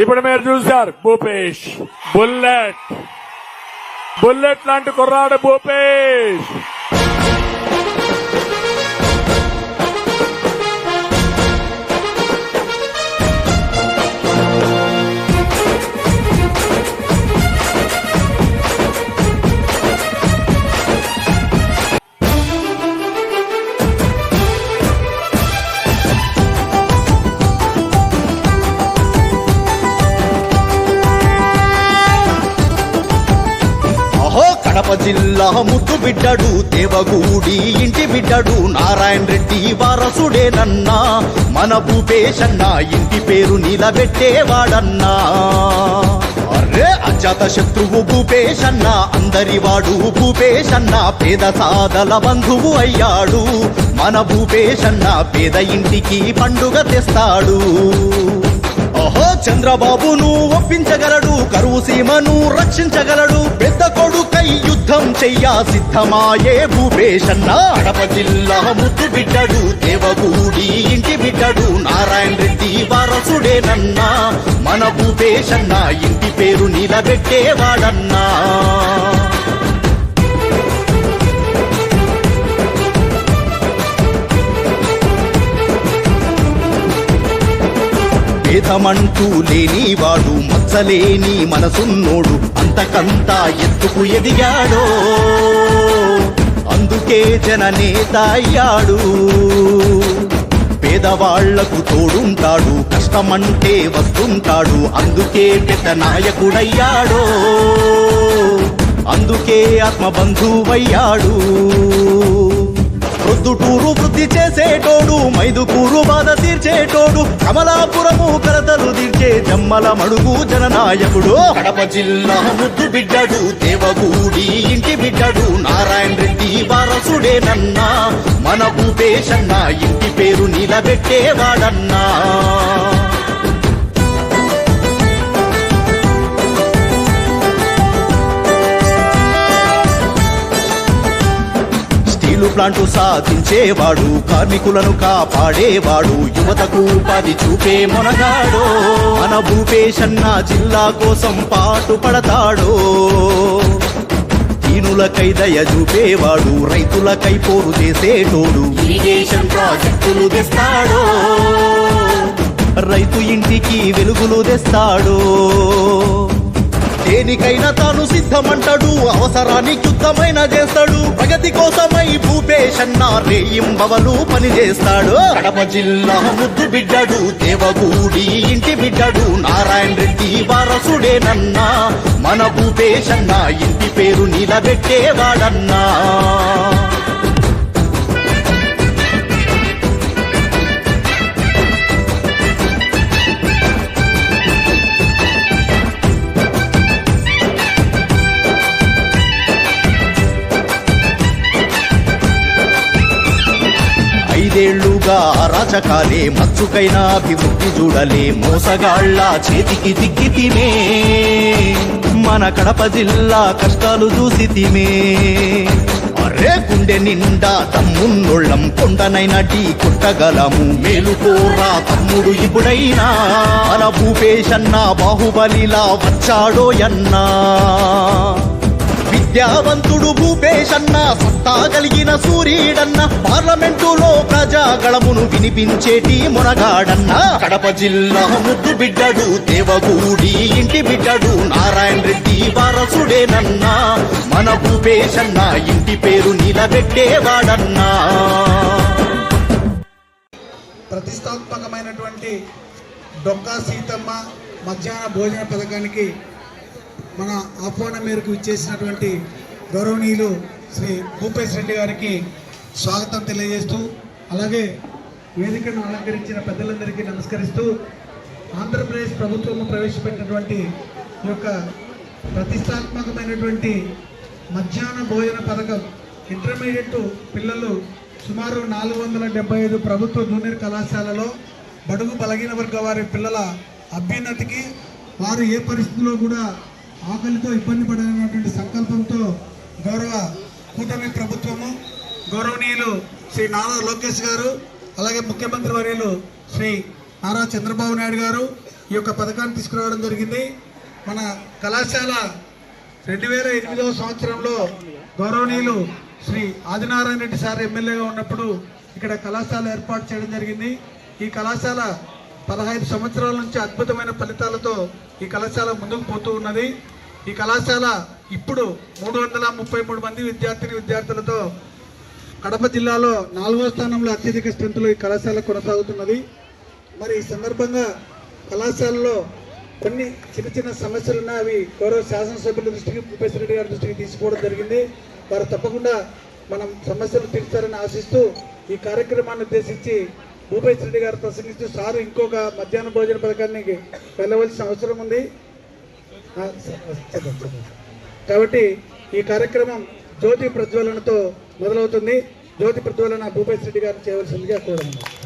ఇప్పుడు మీరు చూశారు భూపేష్. బుల్లెట్. బుల్లెట్ లాంటి కుర్రాడు భూపేష్. బిడ్డడు దేవగూడి ఇంటి బిడ్డడు నారాయణ రెడ్డి వారసుడేనన్నా మన భూపేశన్న ఇంటి పేరు నిలబెట్టేవాడన్నా. అరే అజాత శత్రువు భూపేశన్న అందరి వాడు భూపేశన్న పేద సాదల బంధువు అయ్యాడు. మన భూపేశన్న పేద ఇంటికి పండుగ తెస్తాడు. ఓహో చంద్రబాబును ఒప్పించగలడు కరువు సీమను రక్షించగలడు. పెద్ద కొడుకై యుద్ధం చెయ్య సిద్ధమాయే భూపేశన్న. కడప జిల్లా ముద్దు బిడ్డడు దేవగూడి ఇంటి బిడ్డడు. నారాయణ రెడ్డి వారసుడేనన్నా మన భూపేశన్న ఇంటి పేరు నిలబెట్టేవాడన్నా. భేదమంటూ లేనివాడు మచ్చలేని మనసున్నోడు అంతకంతా ఎత్తుకు ఎదిగాడో. అందుకే జననేత అయ్యాడు పేదవాళ్ళకు తోడుంటాడు కష్టమంటే వస్తుంటాడు అందుకే పెద్ద నాయకుడయ్యాడో. అందుకే ఆత్మబంధువయ్యాడు. ప్రొద్దుటూరు వృద్ధి చేసేటోడు మైదుకూరు బాధ తీర్చేటోడు కమలాపురము కరతలు తీర్చే జమ్మల మడుగు జననాయకుడు. కడప జిల్లా ముద్దు బిడ్డడు దేవగూడి ఇంటి బిడ్డడు నారాయణ రెడ్డి వారసుడేనన్నా మన భూపేశన్న ఇంటి పేరు నిలబెట్టేవాడన్నా. స్టీలు ప్లాంటు సాధించేవాడు కార్మికులను కాపాడేవాడు యువతకు ఉపాధి చూపే మొనగాడో మన భూపేశన్న జిల్లా కోసం పాటు పడతాడో. దీనులకై దయ చూపేవాడు రైతులకై పోరు చేసేటోడు ఇరిగేషన్ ప్రాజెక్టులు తెస్తాడో. రైతు ఇంటికి వెలుగులు తెస్తాడో. దేనికైనా తాను సిద్ధమంటాడు అవసరానికి యుద్ధమైన చేస్తాడు. ప్రగతి కోసమై భూపేశన్న రేయింబవలు పనిచేస్తాడు. కడప జిల్లా ముద్దు బిడ్డడు దేవగూడి ఇంటి బిడ్డడు. నారాయణ రెడ్డి వారసుడేనన్నా మన భూపేశన్న ఇంటి పేరు నిలబెట్టేవాడన్నా. ఐదేళ్ళుగా అరాచకాలే మచ్చుకైనా అభివృద్ధి చూడలే మోసగాళ్ళ చేతికి దిక్కితిమే మన కడప జిల్లా కష్టాలు చూసి తిమే అరే గుండె నిండా తమ్మున్నోళ్ళం కొండనైనా టీ కొట్టగలము. మేలుకోరా తమ్ముడు ఇప్పుడైనా. అలా భూపేశన్న బాహుబలిలా వచ్చాడో అన్నా విద్యావంతుడు భూపేశన్న సత్తా కలిగిన సూర్యుడన్న పార్లమెంటులో ప్రజాగళమును వినిపించేటి మునగాడన్న కడప జిల్లా ముద్దు బిడ్డడు దేవగూడి ఇంటి బిడ్డడు నారాయణ రెడ్డి వారసుడేనన్నా. మన భూపేశన్న ఇంటి పేరు నిలబెట్టేవాడన్నా. ప్రతిష్టాత్మకమైనటువంటి డొక్కా సీతమ్మ మధ్యాహ్న భోజన పథకానికి మన ఆహ్వానం మేరకు ఇచ్చేసినటువంటి గౌరవనీయులు శ్రీ భూపేశ్ రెడ్డి గారికి స్వాగతం తెలియజేస్తూ అలాగే వేదికను అలంకరించిన పెద్దలందరికీ నమస్కరిస్తూ ఆంధ్రప్రదేశ్ ప్రభుత్వము ప్రవేశపెట్టినటువంటి ఈ యొక్క ప్రతిష్టాత్మకమైనటువంటి మధ్యాహ్న భోజన పథకం ఇంటర్మీడియట్ పిల్లలు సుమారు నాలుగు వందల డెబ్బై ఐదు ప్రభుత్వ జూనియర్ కళాశాలలో బడుగు బలగిన వర్గ వారి పిల్లల అభ్యున్నతికి వారు ఏ పరిస్థితిలో కూడా ఆకలితో ఇబ్బంది పడనటువంటి సంకల్పంతో గౌరవ కూటమి ప్రభుత్వము గౌరవనీయులు శ్రీ నారా లోకేష్ గారు అలాగే ముఖ్యమంత్రి వర్యులు శ్రీ నారా చంద్రబాబు నాయుడు గారు ఈ యొక్క పథకాన్ని తీసుకురావడం జరిగింది. మన కళాశాల రెండు వేల ఎనిమిదవ సంవత్సరంలో గౌరవనీయులు శ్రీ ఆదినారాయణ రెడ్డి సార్ ఎమ్మెల్యేగా ఉన్నప్పుడు ఇక్కడ కళాశాల ఏర్పాటు చేయడం జరిగింది. ఈ కళాశాల పదహైదు సంవత్సరాల నుంచి అద్భుతమైన ఫలితాలతో ఈ కళాశాల ముందుకు పోతూ ఉన్నది. ఈ కళాశాల ఇప్పుడు మూడు వందల ముప్పై మూడు మంది విద్యార్థిని విద్యార్థులతో కడప జిల్లాలో నాలుగో స్థానంలో అత్యధిక స్ట్రెంత్లో ఈ కళాశాల కొనసాగుతున్నది. మరి ఈ సందర్భంగా కళాశాలలో కొన్ని చిన్న చిన్న సమస్యలు అవి గౌరవ శాసనసభ్యుల దృష్టికి భూపేశ్వర రెడ్డి గారి దృష్టికి తీసుకోవడం జరిగింది. వారు తప్పకుండా మనం సమస్యలు తీర్చాలని ఆశిస్తూ ఈ కార్యక్రమాన్ని ఉద్దేశించి భూపేశ్ రెడ్డి గారు ప్రసంగిస్తూ సారు ఇంకొక మధ్యాహ్న భోజన పథకానికి వెళ్ళవలసిన అవసరం ఉంది. కాబట్టి ఈ కార్యక్రమం జ్యోతి ప్రజ్వలనతో మొదలవుతుంది. జ్యోతి ప్రజ్వలన భూపేష్ రెడ్డి గారు చేయవలసిందిగా కోరుతున్నాను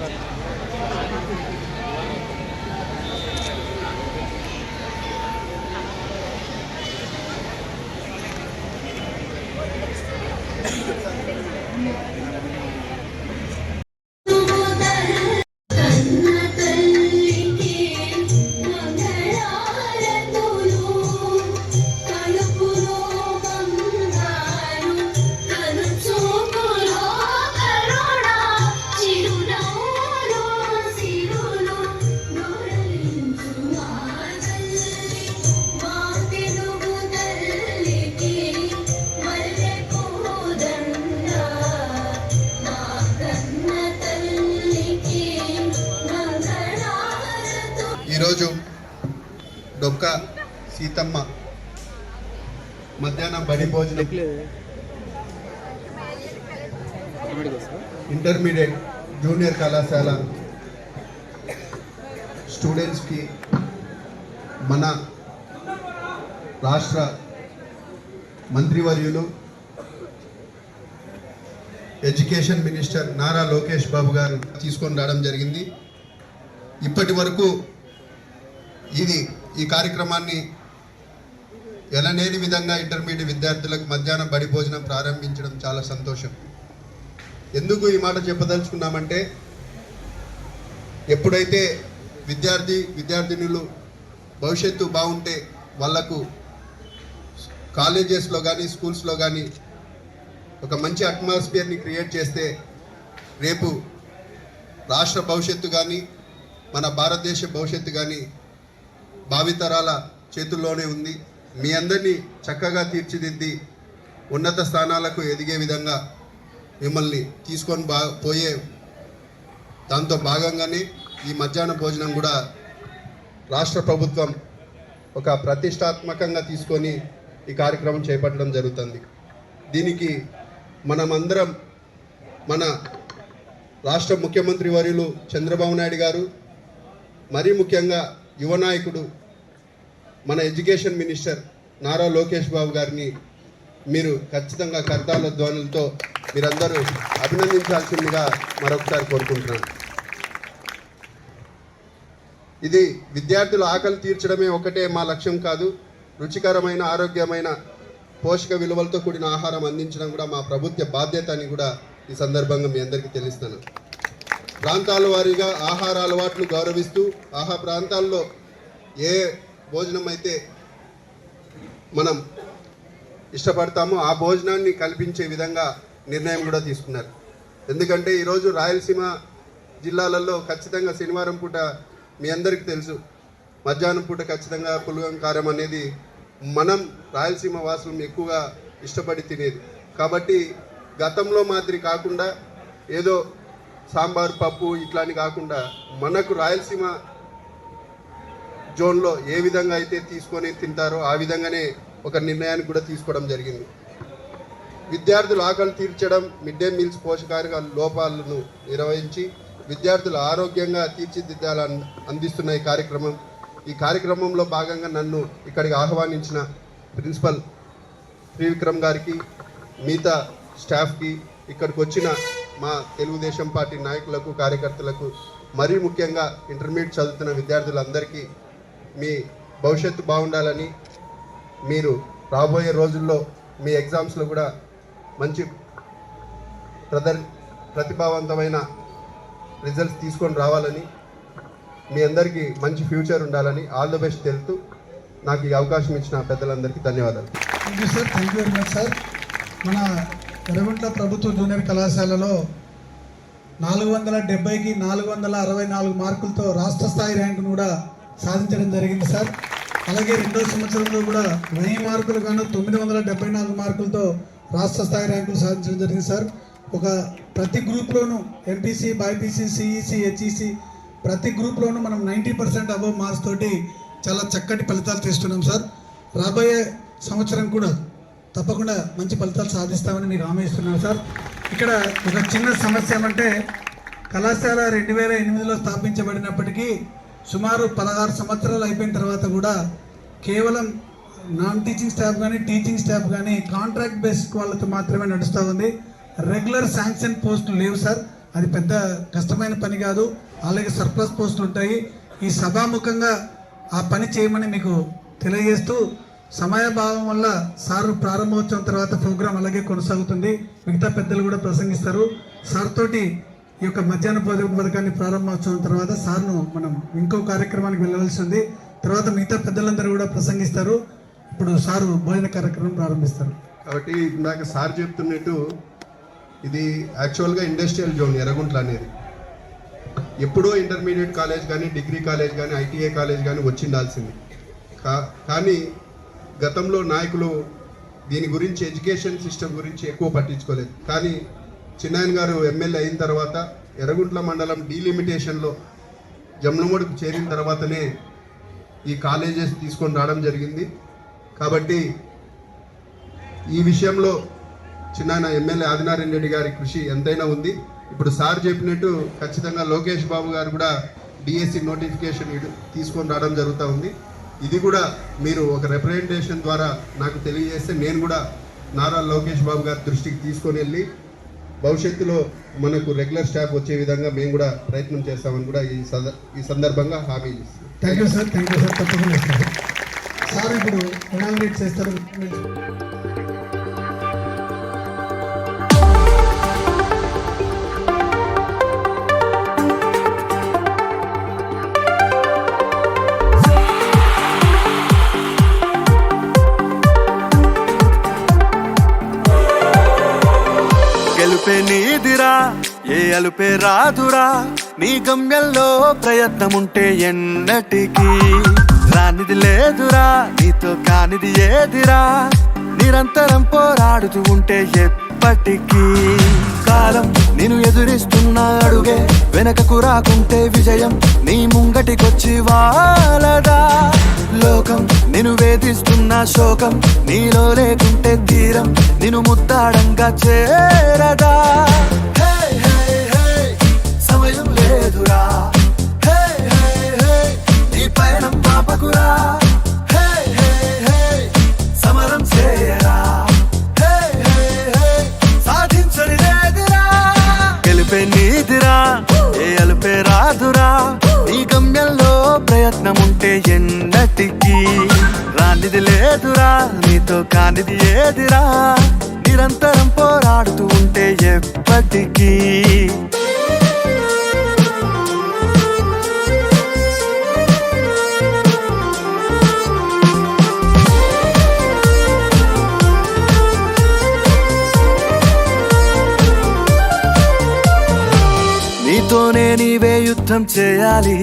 కన్న ఇంటర్మీడియట్ జూనియర్ కళాశాల స్టూడెంట్స్కి మన రాష్ట్ర మంత్రివర్యులు ఎడ్యుకేషన్ మినిస్టర్ నారా లోకేష్ బాబు గారు తీసుకొని రావడం జరిగింది. ఇప్పటి వరకు ఇది ఈ కార్యక్రమాన్ని ఎనలేని విధంగా ఇంటర్మీడియట్ విద్యార్థులకు మధ్యాహ్నం బడి భోజనం ప్రారంభించడం చాలా సంతోషం. ఎందుకు ఈ మాట చెప్పదలుచుకున్నామంటే ఎప్పుడైతే విద్యార్థి విద్యార్థినులు భవిష్యత్తు బాగుంటే వాళ్ళకు కాలేజెస్లో కానీ స్కూల్స్లో కానీ ఒక మంచి అట్మాస్ఫియర్ని క్రియేట్ చేస్తే రేపు రాష్ట్ర భవిష్యత్తు కానీ మన భారతదేశ భవిష్యత్తు కానీ భావితరాల చేతుల్లోనే ఉంది. మీ అందరినీ చక్కగా తీర్చిదిద్ది ఉన్నత స్థానాలకు ఎదిగే విధంగా మిమ్మల్ని తీసుకొని బా పోయే దాంతో భాగంగానే ఈ మధ్యాహ్న భోజనం కూడా రాష్ట్ర ప్రభుత్వం ఒక ప్రతిష్టాత్మకంగా తీసుకొని ఈ కార్యక్రమం చేపట్టడం జరుగుతుంది. దీనికి మనమందరం మన రాష్ట్ర ముఖ్యమంత్రి వర్యులు చంద్రబాబు నాయుడు గారు మరీ ముఖ్యంగా యువ నాయకుడు మన ఎడ్యుకేషన్ మినిస్టర్ నారా లోకేష్ బాబు గారిని మీరు ఖచ్చితంగా కర్తాల ధ్వనులతో మీరందరూ అభినందించాల్సిందిగా మరొకసారి కోరుకుంటున్నాను. ఇది విద్యార్థుల ఆకలి తీర్చడమే ఒకటే మా లక్ష్యం కాదు రుచికరమైన ఆరోగ్యమైన పోషక విలువలతో కూడిన ఆహారం అందించడం కూడా మా ప్రభుత్వ బాధ్యత అని కూడా ఈ సందర్భంగా మీ అందరికీ తెలుస్తాను. ప్రాంతాల వారీగా ఆహార అలవాట్లు గౌరవిస్తూ ఆహా ప్రాంతాల్లో ఏ భోజనం అయితే మనం ఇష్టపడతామో ఆ భోజనాన్ని కల్పించే విధంగా నిర్ణయం కూడా తీసుకున్నారు. ఎందుకంటే ఈరోజు రాయలసీమ జిల్లాలలో ఖచ్చితంగా శనివారం పూట మీ అందరికీ తెలుసు మధ్యాహ్నం పూట ఖచ్చితంగా పులగం కారం అనేది మనం రాయలసీమ వాసులం ఎక్కువగా ఇష్టపడి తినేది. కాబట్టి గతంలో మాదిరి కాకుండా ఏదో సాంబార్ పప్పు ఇట్లాని కాకుండా మనకు రాయలసీమ జోన్లో ఏ విధంగా అయితే తీసుకొని తింటారో ఆ విధంగానే ఒక నిర్ణయానికి కూడా తీసుకోవడం జరిగింది. విద్యార్థుల ఆకలి తీర్చడం మిడ్ డే మీల్స్ పోషకాహార లోపాలను నిర్వహించి విద్యార్థులు ఆరోగ్యంగా తీర్చిదిద్దాలని అందిస్తున్న ఈ కార్యక్రమం. ఈ కార్యక్రమంలో భాగంగా నన్ను ఇక్కడికి ఆహ్వానించిన ప్రిన్సిపల్ త్రివిక్రమ్ గారికి మిగతా స్టాఫ్కి ఇక్కడికి వచ్చిన మా తెలుగుదేశం పార్టీ నాయకులకు కార్యకర్తలకు మరీ ముఖ్యంగా ఇంటర్మీడియట్ చదువుతున్న విద్యార్థులందరికీ మీ భవిష్యత్తు బాగుండాలని మీరు రాబోయే రోజుల్లో మీ ఎగ్జామ్స్లో కూడా మంచి ప్రదర్ ప్రతిభావంతమైన రిజల్ట్స్ తీసుకొని రావాలని మీ అందరికీ మంచి ఫ్యూచర్ ఉండాలని ఆల్ ద బెస్ట్ తెలుతూ నాకు ఈ అవకాశం ఇచ్చిన పెద్దలందరికీ ధన్యవాదాలు. Thank you sir thank you very much sir మన ఎర్రగుంట్ల ప్రభుత్వ జూనియర్ కళాశాలలో నాలుగు వందల డెబ్బైకి నాలుగు వందల అరవై నాలుగు మార్కులతో రాష్ట్ర స్థాయి ర్యాంకును కూడా సాధించడం జరిగింది సార్. అలాగే రెండో సంవత్సరంలో కూడా వెయ్యి మార్కులు గాను తొమ్మిది వందల డెబ్బై నాలుగు మార్కులతో రాష్ట్ర స్థాయి ర్యాంకులు సాధించడం జరిగింది సార్. ఒక ప్రతి గ్రూప్లోనూ ఎంపీసీ బైపీసీ సిఈసి హెచ్ఈసి ప్రతి గ్రూప్లోనూ మనం నైంటీ పర్సెంట్ అబవ్ మార్క్స్ తోటి చాలా చక్కటి ఫలితాలు తీస్తున్నాం సార్. రాబోయే సంవత్సరం కూడా తప్పకుండా మంచి ఫలితాలు సాధిస్తామని మీకు హామీ ఇస్తున్నాను సార్. ఇక్కడ ఒక చిన్న సమస్య ఏమంటే కళాశాల రెండు వేల ఎనిమిదిలో స్థాపించబడినప్పటికీ సుమారు పదహారు సంవత్సరాలు అయిపోయిన తర్వాత కూడా కేవలం నాన్ టీచింగ్ స్టాఫ్ కానీ టీచింగ్ స్టాఫ్ కానీ కాంట్రాక్ట్ బేసిక్ వాళ్ళతో మాత్రమే నడుస్తూ ఉంది. రెగ్యులర్ శాంక్షన్ పోస్టులు లేవు సార్. అది పెద్ద కష్టమైన పని కాదు. అలాగే సర్ప్లస్ పోస్టులు ఉంటాయి. ఈ సభాముఖంగా ఆ పని చేయమని మీకు తెలియజేస్తూ సమయభావం వల్ల సార్ ప్రారంభోత్సవం తర్వాత ప్రోగ్రాం అలాగే కొనసాగుతుంది. మిగతా పెద్దలు కూడా ప్రసంగిస్తారు. సార్ తోటి ఈ యొక్క మధ్యాహ్న భోజన పథకాన్ని ప్రారంభోత్సవం తర్వాత సార్ను మనం ఇంకో కార్యక్రమానికి వెళ్ళవలసి ఉంది. తర్వాత మిగతా పెద్దలందరూ కూడా ప్రసంగిస్తారు. ఇప్పుడు సారు భోజన కార్యక్రమం ప్రారంభిస్తారు. కాబట్టి ఇందాక సార్ చెప్తున్నట్టు ఇది యాక్చువల్గా ఇండస్ట్రియల్ జోన్ ఎర్రగుంట్ల అనేది. ఎప్పుడో ఇంటర్మీడియట్ కాలేజ్ కానీ డిగ్రీ కాలేజ్ కానీ ఐటీఐ కాలేజ్ కానీ వచ్చిండాల్సింది. కా కానీ గతంలో నాయకులు దీని గురించి ఎడ్యుకేషన్ సిస్టమ్ గురించి ఎక్కువ పట్టించుకోలేదు. కానీ చిన్నాయన్ గారు ఎమ్మెల్యే అయిన తర్వాత ఎర్రగుంట్ల మండలం డీలిమిటేషన్లో జమ్లమూడికి చేరిన తర్వాతనే ఈ కాలేజెస్ తీసుకొని రావడం జరిగింది. కాబట్టి ఈ విషయంలో చిన్నాయన ఎమ్మెల్యే ఆదినారాయణ రెడ్డి గారి కృషి ఎంతైనా ఉంది. ఇప్పుడు సార్ చెప్పినట్టు ఖచ్చితంగా లోకేష్ బాబు గారు కూడా డిఎస్సి నోటిఫికేషన్ తీసుకొని రావడం జరుగుతూ ఉంది. ఇది కూడా మీరు ఒక రిప్రజెంటేషన్ ద్వారా నాకు తెలియజేస్తే నేను కూడా నారా లోకేష్ బాబు గారి దృష్టికి తీసుకొని వెళ్ళి భవిష్యత్తులో మనకు రెగ్యులర్ స్టాఫ్ వచ్చే విధంగా మేము కూడా ప్రయత్నం చేస్తామని కూడా ఈ ఈ సందర్భంగా హామీ ఇస్తున్నాం. Thank you sir thank you sir తప్పకుండా సార్ ఇప్పుడు ఇనాగ్రేట్ చేస్తారు. అలుపే నీదిరా ఏ అలుపే రాదురా. నీ గమ్యంలో ప్రయత్నముంటే ఎన్నటికీ రానిది లేదురా నీతో కానిది ఏదిరా. నిరంతరం పోరాడుతూ ఉంటే ఎప్పటికీ కాలం నేను ఎదురిస్తున్న అడుగే వెనకకు రాకుంటే విజయం నీ ముంగటికొచ్చి వాలదా. లోకం నిన్ను నా శోకం నీలో లేకుంటే తీరం నేను ముద్దాడంగా చేరదా. సమయం లేదురా. హే, నీ పయనం పాపకురా సమరం చేయరా. సాధించని లేదురా. గెలిపే నీదిరా ఏ అలుపే రాదురా. రానిది లేదురా నీతో కానిది ఏదిరా? నిరంతరం పోరాడుతూ ఉంటే ఎప్పటికీ. నీతోనే నీవే యుద్ధం చేయాలి.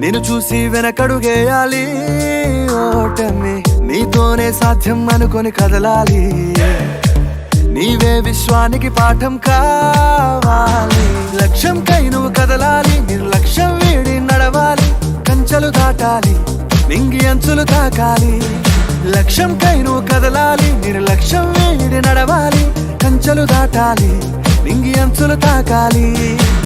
నేను చూసి వెనకడుగేయాలి. ఓటమి నీతోనే సాధ్యం అనుకొని కదలాలి. నీవే విశ్వానికి పాఠం కావాలి. లక్ష్యంకై నువ్వు కదలాలి నిర్లక్ష్యం వీడి నడవాలి. కంచెలు దాటాలి నింగి అంచులు తాకాలి. లక్ష్యం కై నువ్వు కదలాలి నిర్లక్ష్యం వీడి నడవాలి. కంచెలు దాటాలి నింగి అంచులు తాకాలి.